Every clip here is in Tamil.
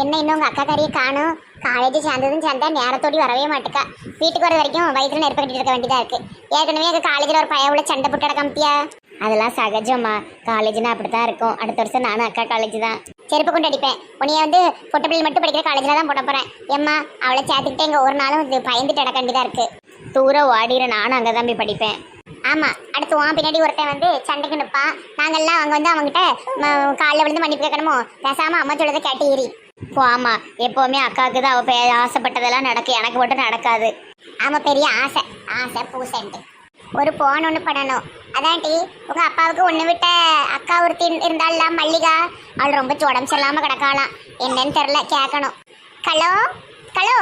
என்ன இன்னும் உங்கள் அக்கா காரியை காணும்? காலேஜ் சேர்ந்ததும் சேர்ந்தா நேரத்தோடி வரவே மாட்டேக்கா. வீட்டுக்கு வர வரைக்கும் வயிற்றுல நெருப்பு கட்டிட்டு இருக்க வேண்டியதா இருக்கு. ஏற்கனவே எங்க காலேஜ்ல ஒரு பையன் உள்ள சண்டை போட்டு கம்பியா அதெல்லாம் சகஜம்மா. காலேஜ்னா அப்படித்தான் இருக்கும். அடுத்த வருஷம் நானும் அக்கா காலேஜ் தான். செருப்பு கொண்டு அடிப்பேன். உன்னைய வந்து பொட்ட பிள்ளை மட்டும் படிக்கிற காலேஜில் தான் போட போறேன். ஏம்மா அவளை சேர்த்துக்கிட்டே எங்க ஒரு நாளும் இது பயந்துட்டு அடக்க வேண்டியதா இருக்கு. தூரம் ஓடிற நானும் அங்கே தான் போய் படிப்பேன். ஆமா அடுத்து உன் பின்னாடி ஒருத்தன் வந்து சண்டைக்கு நிற்பான் நாங்கள்லாம் அவங்க வந்து அவங்ககிட்ட காலையில் காலைல விழுந்து மன்னிப்பு கேட்கணுமோ? பேசாம அம்மா சொல்றதை கேட்டு ஏறி. ஆமா. எப்பவுமே அக்காவுக்கு தான் அவ ஆசைப்பட்டதெல்லாம் நடக்கும் எனக்கு மட்டும் நடக்காது. ஆமா பெரிய ஆசை. ஆசை பூசன்ட்டு. ஒரு போன் ஒன்று பண்ணணும். அதான் டி உங்க அப்பாவுக்கு ஒன்று விட்ட அக்கா ஒருத்தி இருந்தால மல்லிகா. அவள் ரொம்ப உடம்பு சரியில்லாம கிடக்காளாம். என்னன்னு தெரியல கேட்கணும் ஹலோ? ஹலோ?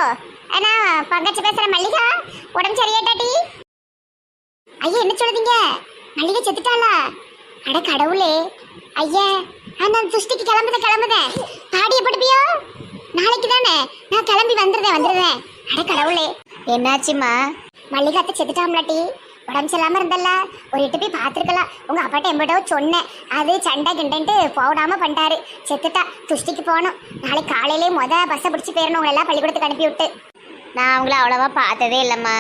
அண்ணா பங்கச்சு பேசுற மல்லிகா? உடம்பு சரியாட்டாட்டி ஐயா என்ன சொல்லுதீங்க? மல்லிகை செத்துட்டாளா? அட கடவுளே. ஐயா ஆ, நான் கிளம்புத கிளம்புத. கிளம்புதேன் பாடிய படுப்பியோ? நாளைக்கு தானே? நான் கிளம்பி வந்துடுறேன் வந்துடுறேன் அட கடவுளே. என்னாச்சுமா மல்லிகாத்த செத்துட்டாம்லாட்டி உடம்பு சரியில்லாமல் இருந்தல்ல? ஒரு எட்டு போய் பார்த்துருக்கலாம் உங்க அப்பாட்ட எம்பிட்டோ சொன்னேன். அது சண்டை கிண்டன்ட்டு போடாம பண்ணிட்டாரு. செத்துட்டா துஷ்டிக்கு போகணும். நாளைக்கு காலையிலே மொதல் பஸ்ஸை பிடிச்சி போயிடணும் உங்களெல்லாம் பள்ளிக்கூடத்துக்கு அனுப்பி விட்டு நான் அவங்கள அவ்வளவா பார்த்ததே இல்லைம்மா.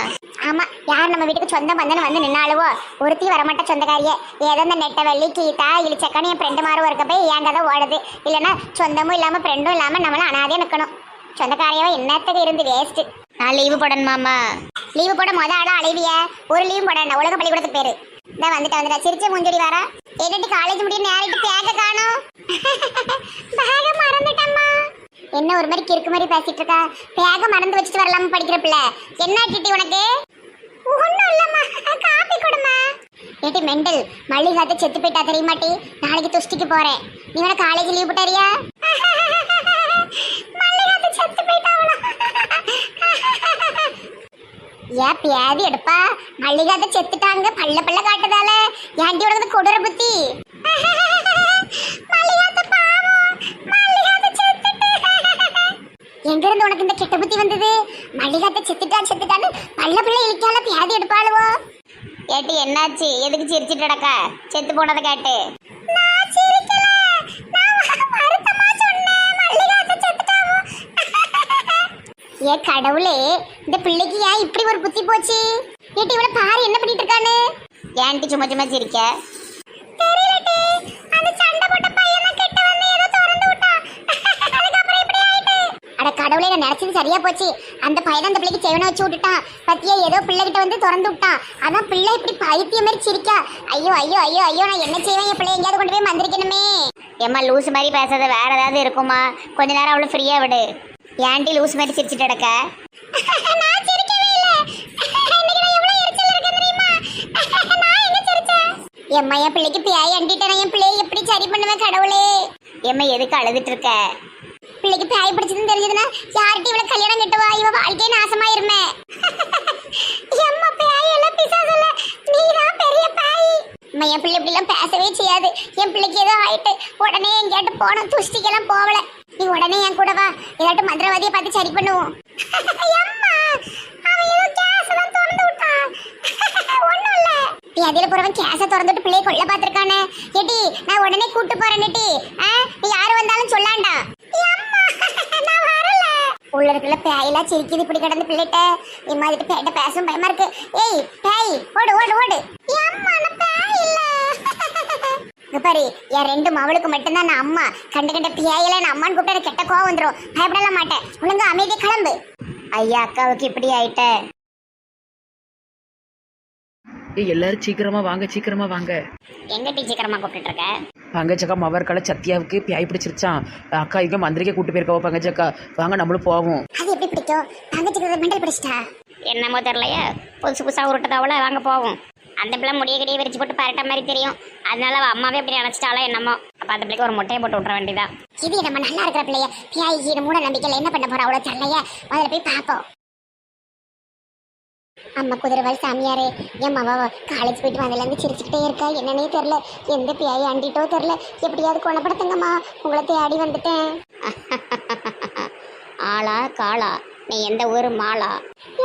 ஆமா யார் நம்ம வீட்டுக்கு சொந்தம் பந்தன்னு வந்து நின்னாலுவோ ஒருத்தி வரமாட்ட சொந்தக்காரியே. ஏதோ இந்த நெட்ட வெள்ளி கீதா இழிச்சக்கான்னு என் ஃப்ரெண்டு மாறு இருக்க போய் என் கதை ஓடுது. இல்லைன்னா சொந்தமும் இல்லாம ஃப்ரெண்டும் இல்லாம நம்மளும் அனாதே நிற்கணும் சொந்தக்காரியவ என்னத்துக்கு இருந்து வேஸ்ட் நான் லீவு போடணுமாமா லீவு போட மொத ஆளா அழைவிய ஒரு லீவு போடணும் உலக பள்ளிக்கூடத்துக்கு பேரு. இந்த வந்துட்டு வந்துட்டா. சிரிச்ச மூஞ்சொடி வரா. ஏடிட்டு காலேஜ் முடியும் நேரிட்டு பேக்க காணும்? பேக மறந்துட்டம்மா. என்ன ஒரு மாதிரி கிறுக்கு மாதிரி பேசிட்டு இருக்கா? பேக மறந்து வச்சுட்டு வரலாம படிக்கிற பிள்ளை? என்ன டிட்டி உனக்கு? ஒன்றும் இல்லம்மா. காப்பி கொடுமா ஏட்டி மெண்டல் மல்லிகாத்த செத்து போயிட்டா தெரியுமாட்டி நாளைக்கு துஷ்டிக்கு போறேன். நீ வேணா காலேஜ் லீவ் போட்டாரியா மல்லிகாத்த செத்து ஏன் பியாதி எடுப்பா. மல்லிகாத்த செத்துட்டாங்க. பல்ல பல்ல காட்டுதால. ஏன்டி உனக்கு கொடுற புத்தி மல்லிகாத்த பாவம் மல்லிகாத்த செத்துட்டு எங்க இருந்து உனக்கு இந்த கெட்ட புத்தி வந்தது? மல்லிகாத்த செத்துட்டா செத்துட்டான்னு நல்ல பிள்ளை இழிக்கால பியாதி எடுப்பாளுவோ? கேட்டு என்னாச்சு? எதுக்கு சிரிச்சிட்டு நடக்க செத்து போனதை கேட்டு. ஏ கடவுளே இந்த பிள்ளைக்கு ஏன் இப்படி ஒரு புத்தி போச்சு? ஏட்டி இவள பாரு என்ன பண்ணிட்டு இருக்கானு ஏன்டி சும்மா சும்மா சிரிக்க? கடவுளே நான் நினைச்சது சரியா போச்சு. அந்த பையன் அந்த பிள்ளைக்கு செவனை வச்சு விட்டுட்டான். பத்தியா ஏதோ பிள்ளைகிட்ட வந்து திறந்து விட்டான். அதான் பிள்ளை இப்படி பைத்தியம் மாதிரி சிரிக்கா. ஐயோ ஐயோ ஐயோ ஐயோ நான் என்ன செய்வேன்? என் பிள்ளை எங்கேயாவது கொண்டு போய் மந்திரிக்கணுமே. ஏம்மா லூஸ் மாதிரி பேசாத வேற ஏதாவது இருக்குமா? கொஞ்ச நேரம் அவ்வளோ ஃப்ரீயா விடு. ஏன்டி லூஸ் மாதிரி சிரிச்சிட்டு கிடக்க? எம்மா என் பிள்ளைக்கு பியாய் அண்டிட்டேன்? என் பிள்ளையை எப்படி சரி பண்ணுவேன் கடவுளே? எம்மா எதுக்கு அழுதுட்டு இருக்க? பிள்ளைக்கு பேய் பிடிச்சதுன்னு தெரிஞ்சதுன்னா யார்கிட்ட இவ்வளவு கல்யாணம் கட்டுவா? இவ வாழ்க்கையே நாசமா இருமே எம்மா பேய் எல்லாம் பிசாசல்ல நீதான் பெரிய பேய். அம்மா என் பிள்ளை இப்படிலாம் பேசவே செய்யாது. என் பிள்ளைக்கு ஏதோ ஆயிட்டு உடனே எங்கேயாட்டு போனோம் துஷ்டிக்கெல்லாம் போகல. நீ உடனே என் கூட வா. ஏதாட்டும் மந்திரவாதியை பார்த்து சரி பண்ணுவோம். அதில் போறவன் கேச திறந்துட்டு பிள்ளைய கொள்ள பார்த்துருக்கானே. எட்டி நான் உடனே கூட்டு போறேன் எட்டி நீ யாரு வந்தாலும் சொல்லாண்டா. உள்ள இருக்கிற பேயெல்லாம் சிரிக்குது இப்படி கிடந்து பிள்ளைகிட்ட இம்மா மாதிரி பேட்ட பேசும் பயமா இருக்கு. ஏய் பேய் ஓடு ஓடு ஓடு. பாரு என் ரெண்டு மவளுக்கு மட்டும்தான் நான் அம்மா. கண்டு கண்ட பியாயில நான் அம்மான்னு கூப்பிட்டு கெட்ட கோவம் வந்துடும் பயப்படலாம் மாட்டேன். ஒழுங்கா அமைதி கிளம்பு. ஐயா அக்காவுக்கு இப்படி ஆயிட்ட. ஏய் எல்லாரும் சீக்கிரமா வாங்க சீக்கிரமா வாங்க. எங்க டீ சீக்கிரமா கூப்பிட்டு இருக்க? பங்கச்சக்கா மவர்கால சத்யாவுக்கு பியாய் பிடிச்சிருச்சான் அக்கா இங்க மந்திரிக்க கூட்டு போயிருக்கவோ பங்கச்சக்கா வாங்க நம்மளும் போவோம். அது எப்படி பிடிக்கும்? தங்கச்சிக்கு மெண்டல் பிடிச்சிட்டா? என்னமோ தெரியலையே. புதுசு புதுசா உருட்டதாவல வாங்க போவோம். அந்த பிள்ளை முடிய கடியே விரிச்சு போட்டு பரட்ட மாதிரி தெரியும். அதனால அவ அம்மாவே அப்படி நினைச்சிட்டாலோ என்னமோ. அப்ப அந்த பிள்ளைக்கு ஒரு முட்டையை போட்டு விட்டுற வேண்டியதா இது நம்ம நல்லா இருக்கிற பிள்ளைய. பியாயி மூட நம்பிக்கையில என்ன பண்ண போறா அவ்வளவு தெரியலையே. முதல்ல போய் பாப்போம் அம்மா குதிரவாள் சாமியாரே என் மவ காலேஜ் போயிட்டு வந்ததுலேருந்து சிரிச்சுக்கிட்டே இருக்கா. என்னன்னே தெரில எந்த பியாயி அண்டிட்டோ தெரில எப்படியாவது குணப்படுத்துங்கம்மா. உங்களை தேடி வந்துட்டேன். ஆளா காளா? நீ எந்த ஊரு மாலா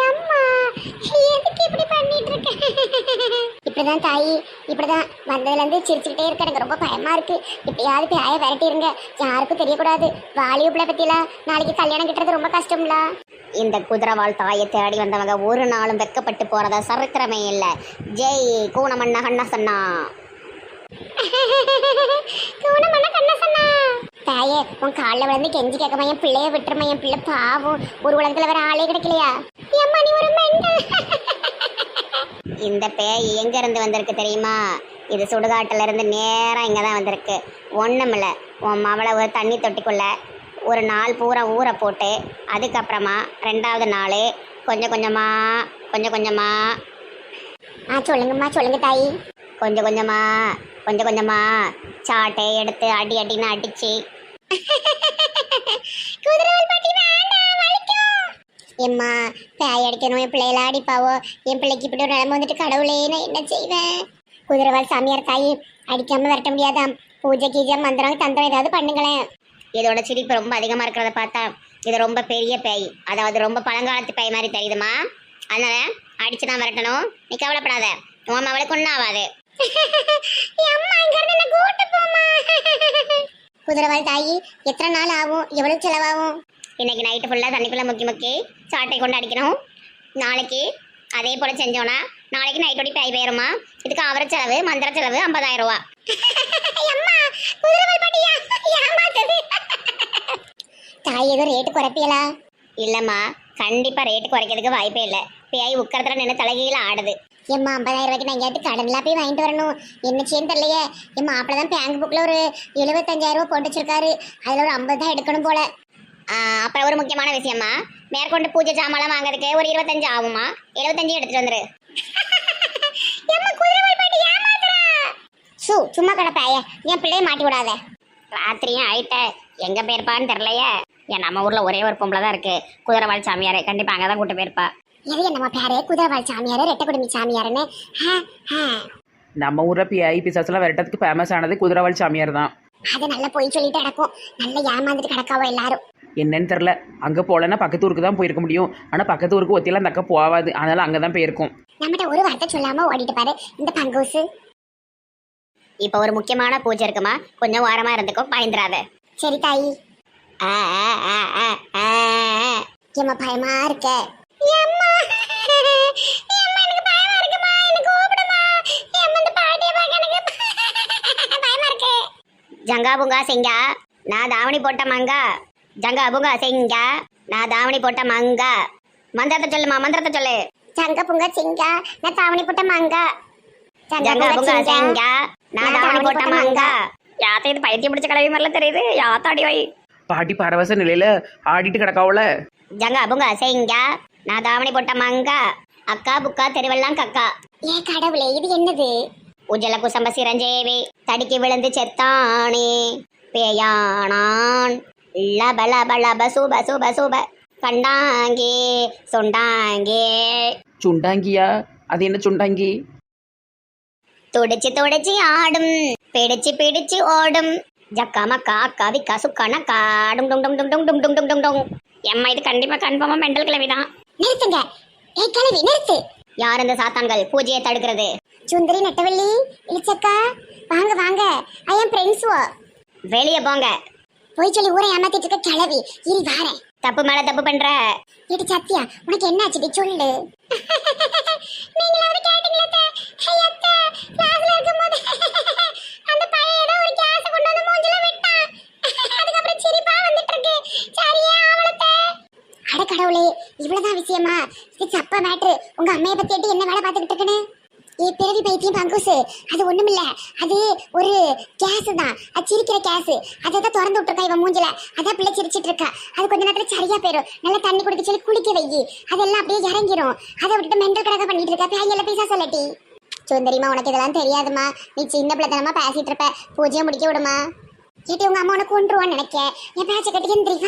அம்மா எதுக்கு இப்படி பண்ணிட்டு இருக்க இப்ப இப்படிதான் தாயி இப்படிதான் வந்ததுலேருந்து சிரிச்சுக்கிட்டே இருக்க. எனக்கு ரொம்ப பயமா இருக்கு. எப்படியாவது பேய விரட்டிருங்க. யாருக்கும் தெரியக்கூடாது. வாலிப பிள்ளை பத்திலாம் நாளைக்கு கல்யாணம் கிட்டுறது ரொம்ப கஷ்டம்ல. இந்த குதிரவாள் தாயை தேடி வந்தவங்க ஒரு நாளும் வெக்கப்பட்டு போறதா சரித்திரமே இல்லை. ஜெய் கூணமண்ண கண்ண சொன்னா தாயே உன் காலில் விழுந்து கெஞ்சி கேட்கமா என் பிள்ளைய விட்டுருமா? என் பிள்ளை பாவம். ஒரு உலகத்துல வேற ஆளே கிடைக்கலையா? ஏம்மா நீ ஒரு இந்த பேய் எங்க இருந்து வந்திருக்கு தெரியுமா? இது சுடுகாட்டுல இருந்து நேரா இங்க தான் வந்திருக்கு. ஒண்ணுமில்ல. உன் மவளை ஒரு தண்ணி தொட்டிக்குள்ள ஒரு நாள் பூரா ஊற போட்டு அதுக்கப்புறமா ரெண்டாவது நாள் கொஞ்சம் கொஞ்சமா கொஞ்சம் கொஞ்சமா. ஆ சொல்லுங்கம்மா சொல்லுங்க தாயி. கொஞ்சம் கொஞ்சமா கொஞ்சம் கொஞ்சமா சாட்டை எடுத்து அடி அடின்னு அடிச்சு. எம்மா பேய் அடிக்கணும் என் பிள்ளைகள அடிப்பாவோ? என் பிள்ளைக்கு இப்படி ஒரு நிலைமை வந்துட்டு கடவுளே நான் என்ன செய்வேன்? குதிரவாள் சாமியார் தாயி அடிக்காம விரட்ட முடியாதாம். பூஜை கீஜை மந்திரம் தந்திரம் ஏதாவது பண்ணுங்களேன். இதோட சிரிப்பு ரொம்ப அதிகமா இருக்கிறத பார்த்தா இது ரொம்ப பெரிய பேய். அதாவது ரொம்ப பழங்காலத்து பேய் மாதிரி தெரியுதுமா? அதனால அடிச்சு தான் விரட்டணும். நீ கவலைப்படாத. உன் அவளுக்கு ஒன்றும் ஆகாது. குதிரவாள் தாயி எத்தனை நாள் ஆகும்? எவ்வளவு செலவாகும்? இன்னைக்கு நைட்டு ஃபுல்லாக தண்ணிக்குள்ள முக்கி முக்கி சாட்டை கொண்டு அடிக்கணும். நாளைக்கு அதே போல செஞ்சோன்னா நாளைக்கு நைட்டோடி பேய் போயிருமா? இதுக்கு அவர செலவு மந்திர செலவு ஐம்பதாயிரம் ரூபா. தாய் ஏதோ ரேட்டு குறைப்பீங்களா? இல்லம்மா கண்டிப்பா ரேட்டு குறைக்கிறதுக்கு வாய்ப்பே இல்லை. பேய் உட்கறதுல நின்று தலைகீழ ஆடுது. எம்மா ஐம்பதாயிரம் ரூபாய்க்கு நான் எங்கேயாவது கடன்லாம் போய் வாங்கிட்டு வரணும். என்ன செய்யன்னு தெரியலையே. என் மாப்பிள்ள தான் பேங்க் புக்கில் ஒரு எழுபத்தஞ்சாயிரம் ரூபாய் போட்டு வச்சிருக்காரு. அதில் ஒரு ஐம்பது தான் எடுக்கணும் போல. அப்புறம் ஒரு முக்கியமான விஷயம்மா. மேற்கொண்டு பூஜை சாமான்லாம் வாங்குறதுக்கு ஒரு இருபத்தஞ்சு ஆகுமா எழுபத்தஞ்சு எடுத்துட்டு வந்துரு. சு சும்மா கிடப்பாய என் பிள்ளைய மாட்டி விடாத. ராத்திரியும் ஆயிட்ட. எங்க போயிருப்பான்னு தெரியலையே. ஏன் நம்ம ஊர்ல ஒரே ஒரு பொம்பளை தான் இருக்கு. குதிரவாள் சாமியார் கண்டிப்பா அங்கதான் கூட்டு போயிருப்பா. எது நம்ம பேரு? குதிரவாள் சாமியார் ரெட்டை குடுமி சாமியாருன்னு. நம்ம ஊரில் பிஐ பிசாசெல்லாம் விரட்டத்துக்கு ஃபேமஸ் ஆனது குதிரவாள் சாமியார் தான். அது நல்லா போய் சொல்லிட்டு கிடக்கும். நல்லா ஏமாந்துட்டு கிடக்காவோ எல்லாரும். என்னன்னு தெரில அங்கே போகலன்னா பக்கத்து ஊருக்கு தான் போயிருக்க முடியும். ஆனால் பக்கத்து ஊருக்கு ஒத்தியெல்லாம் அந்த அக்கா போகாது அதனால அங்கே தான் போயிருக்கும். நம்மகிட்ட ஒரு வார்த்தை சொல்லாம ஓடிட்டு பாரு. இந்த பங்கூசு. இப்போ ஒரு முக்கியமான பூஜை இருக்குமா? கொஞ்சம் ஓரமா இருந்துக்கோ பயந்துராத. சரி தாயி. ஏம்மா பயமா இருக்க? பயமா ஜங்கா புங்கா சிங்கா. நான் தாவணி போட்ட மங்கா. ஜங்கா புங்கா சிங்கா. நான் தாவணி போட்ட மங்கா. மந்திரத்தை சொல்லுமா மந்திரத்தை சொல்லு. ஜங்க புங்க சிங்கா. நான் தாவணி போட்ட மங்கா. ஜங்க புங்க சிங்கா. நான் தாவணி போட்ட மங்கா. யாத்த இது பைத்தியம் பிடிச்ச கலவி மாதிரிலாம் தெரியுது? யாத்தாடி வை? பாட்டி பரவச நிலையில் ஆடிட்டு கிடக்காவுல. ஜங்க புங்க சிங்கா. நான் தாவணி போட்ட மங்கா. அக்கா புக்கா தெருவெல்லாம் கக்கா. ஏ கடவுளே இது என்னது? உஜல குசம்ப சிரஞ்சேவி தடிக்கு விழுந்து செத்தானே. பேயானான். லப லப லப சுப சுப சுப. கண்டாங்கே சொண்டாங்கே. சுண்டாங்கியா? அது என்ன சுண்டாங்கி? துடிச்சு துடிச்சு ஆடும். பிடிச்சு பிடிச்சு ஓடும். ஜக்கா மக்கா அக்கா விக்கா சுக்கானா காடும் டும் டும் டும் டும் டும் டும் டும் டும் டும் எம்மா இது கண்டிப்பா கன்ஃபார்மா மெண்டல் கிளவி தான் நிறுத்துங்க. ஏய் கிளவி நிறுத்து. யார் இந்த சாத்தான்கள்? பூஜையை தடுக்கிறது. சுந்தரி நட்டவள்ளி இளிச்சக்கா வாங்க வாங்க. ஐ எம் ஃப்ரெண்ட்ஸ் வெளியே போங்க. போய் சொல்லி ஊரை ஏமாத்திட்டு இருக்க கிளவி. இரு வாரேன். தப்பு மேல தப்பு பண்ற. ஏடி சத்யா உனக்கு என்ன ஆச்சு சொல்லு. நீங்க அவரை கேட்டீங்களா கிளாஸ்ல இருக்கும்போது அந்த பையன் ஏதோ ஒரு கேஸ் கொண்டு வந்து சிரிப்பா வந்துட்டு இருக்கு சரியா அவளத்தை அட கடவுளே இவ்வளவுதான் விஷயமா? இட்ஸ் சப்ப மேட்ரு உங்க அம்மைய பத்தி என்ன வேலை பார்த்துக்கிட்டு இருக்குன்னு? ஏ பிறவி பைத்தியம் பங்குசு. அது ஒண்ணுமில்ல. அது ஒரு கேஸ் தான். அது சிரிக்கிற கேஸ். அதை தான் திறந்து விட்டுருக்கா இவன் மூஞ்சில. அதான் பிள்ளை சிரிச்சிட்டு இருக்கா. அது கொஞ்ச நேரத்துல சரியா போயிடும் நல்லா தண்ணி குடிக்க சொல்லி குளிக்க வை அதெல்லாம் அப்படியே இறங்கிரும். அதை விட்டுட்டு மெண்டல் கணக்கா பண்ணிட்டு இருக்கா? பேயல பேச சொல்லட்டி. சுந்தரிமா உனக்கு இதெல்லாம் தெரியாதுமா நீ சின்ன பிள்ளைத்தனமா பேசிட்டு இருப்ப. பூஜையை முடிக்க விடுமா? ஏட்டி உங்க அம்மா உனக்கு கொண்டுருவான்னு நினைக்க என் பேச்ச கட்டி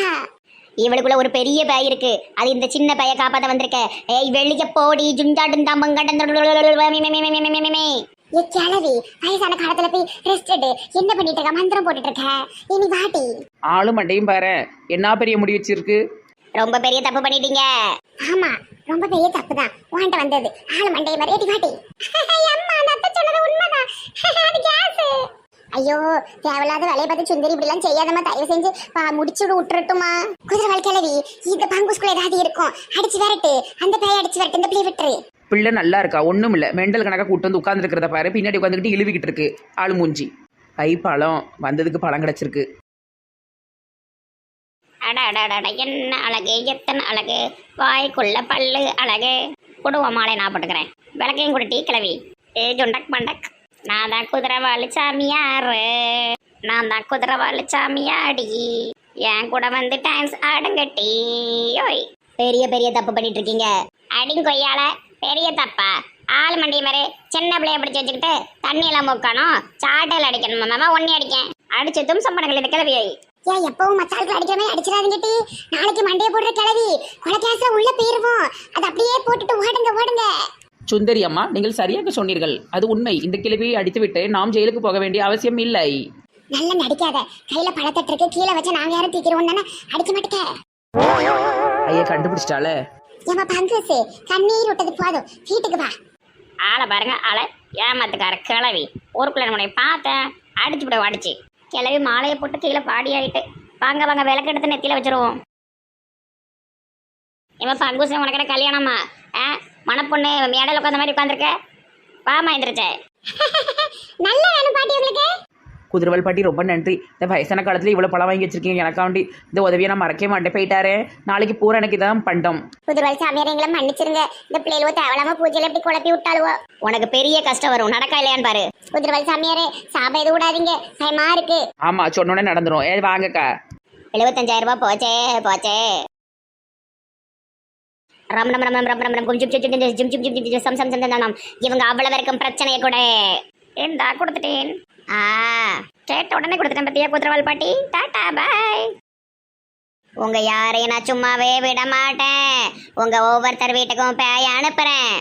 இவளுக்குள்ள ஒரு பெரிய பேய் இருக்கு அது இந்த சின்ன பைய காப்பாத்த வந்திருக்க ஏய் வெளிய போடி ஜுண்டாடும் தாம்பங்கடமே ஏ கிளவி வயசான காலத்துல போய் ரெஸ்ட் எடு என்ன பண்ணிட்டு இருக்க மந்திரம் போட்டுட்டு இருக்க இனி வாட்டி ஆளும் மண்டையும் பாரு என்ன பெரிய முடி வச்சிருக்கு ரொம்ப பெரிய தப்பு பண்ணிட்டீங்க ஆமா ரொம்ப பெரிய தப்பு தான் உன்கிட்ட வந்தது ஆள் மண்டைய மாதிரி ஏடி பாட்டி அம்மா அந்த அத்தை சொன்னது உண்மைதான் அது கேஸ் ஐயோ தேவையில்லாத வேலையை பார்த்து சுந்தரி இப்படி எல்லாம் செய்யாதம்மா. தயவு செஞ்சு முடிச்சு விடு விட்டுறட்டுமா குதிரை வாழ்க்கையிலவி இந்த பாங்குஸ்குள்ள ஏதாவது இருக்கும். அடிச்சு விரட்டு. அந்த பேய அடிச்சு விரட்டு. இந்த பிள்ளை விட்டுரு. பிள்ளை நல்லா இருக்கா? ஒன்றும் இல்லை மெண்டல் கணக்காக கூட்டு வந்து உட்காந்துருக்கிறத பாரு. பின்னாடி உட்காந்துக்கிட்டு இழுவிக்கிட்டு இருக்கு. ஆளு மூஞ்சி. ஐ பழம். வந்ததுக்கு பழம் கிடச்சிருக்கு. அட அட அட, அட. என்ன அழகு? எத்தனை அழகு? வாய்க்குள்ள பல்லு அழகு. குடுவ மாலை நான் போட்டுக்கிறேன். விளக்கையும் கொடுட்டி கிளவி ஏ ஜுண்டக் பண்டக் நான் தான் குதிரை சாமியாரு. நான் தான் குதிரை சாமியாடி. என் கூட வந்து டான்ஸ் ஆடுங்கட்டி. ஓய். பெரிய பெரிய தப்பு பண்ணிட்டு இருக்கீங்க அடிங் கொய்யால பெரிய தப்பா. ஆள் மண்டி மாதிரி சின்ன பிள்ளைய பிடிச்சி வச்சுக்கிட்டு தண்ணியெல்லாம் மூக்கணும். சாட்டையில் அடிக்கணும் மாமா? ஒன்னே அடிக்கேன். அடிச்சு தும்சம் பண்ணங்கள் இந்த கிளவி ஏன் எப்பவும் மச்சாளுக்கு அடிக்கிறமே அடிச்சிடாதீங்கட்டி நாளைக்கு மண்டைய போடுற கிளவி கொலைக்காசுல உள்ள போயிருவோம். அது அப்படியே போட்டுட்டு ஓடுங்க ஓடுங்க. சுந்தரி அம்மா நீங்கள் சரியாக சொன்னீர்கள். அது உண்மை. இந்த கிளவியை அடித்துவிட்டு நாம் ஜெயிலுக்கு போக வேண்டிய அவசியம் இல்லை. நல்லா நடிக்காத. கையில பழத்தட்டு இருக்கு கீழே வச்சு நாங்க யாரும் தீக்கிறோம் தானே? அடிக்க மாட்டேங்க ஐயா கண்டுபிடிச்சிட்டால ஏமா பங்குசு கண்ணீர் விட்டது போதும். வீட்டுக்கு வா. ஆளை பாருங்க ஆளை. ஏமாத்துக்கார கிளவி ஊருக்குள்ள நம்மளை பார்த்தேன் அடிச்சு விட அடிச்சு. கிளவி மாலையை போட்டு கீழே பாடி ஆயிட்டு வாங்க வாங்க விளக்கு எடுத்து நெத்தியில வச்சிருவோம். இவன் பங்குசம் உனக்கு கல்யாணமா? ஆ? மணப்பொண்ணு மேடையில் உட்காந்த மாதிரி உட்காந்துருக்க வாமா எந்திரிச்சே. நல்ல வேணும் பாட்டி உங்களுக்கு. குதிரவல் பாட்டி ரொம்ப நன்றி. இந்த வயசான காலத்தில் இவ்வளோ பழம் வாங்கி வச்சிருக்கீங்க எனக்காண்டி. இந்த உதவியை நான் மறக்கவே மாட்டேன். போயிட்டாரே. நாளைக்கு பூரா எனக்கு இதான் பண்டம். புதுவல் சாமியார் எங்களை மன்னிச்சிருங்க. இந்த பிள்ளைகளோ தேவலாம பூஜையில எப்படி குழப்பி விட்டாளுவோ. உனக்கு பெரிய கஷ்டம் வரும். நடக்கா இல்லையான்னு பாரு. புதுவல் சாமியாரே சாபம் எது விடாதீங்க. பயமா இருக்கு. ஆமாம் சொன்னோன்னே நடந்துரும். ஏ வாங்கக்கா. எழுபத்தஞ்சாயிரம் ரூபாய் போச்சே போச்சே. ரம் ரம் ரம் ரம் ரம் ரம் ரம் ஜிம் ஜிம் ஜிம் ஜிம் ஜிம் ஜிம் ஜிம் சம் சம் சம் சம் இவங்க அவ்வளவு வரைக்கும் பிரச்சனையை கூட ஏண்டா கொடுத்துட்டேன். ஆ கேட்ட உடனே கொடுத்துட்டேன் பத்தியா குதிரவால் பாட்டி. டாடா பாய். உங்க யாரையும் நான் சும்மாவே விட மாட்டேன். உங்க ஒவ்வொருத்தர் வீட்டுக்கும் பேய அனுப்புறேன்.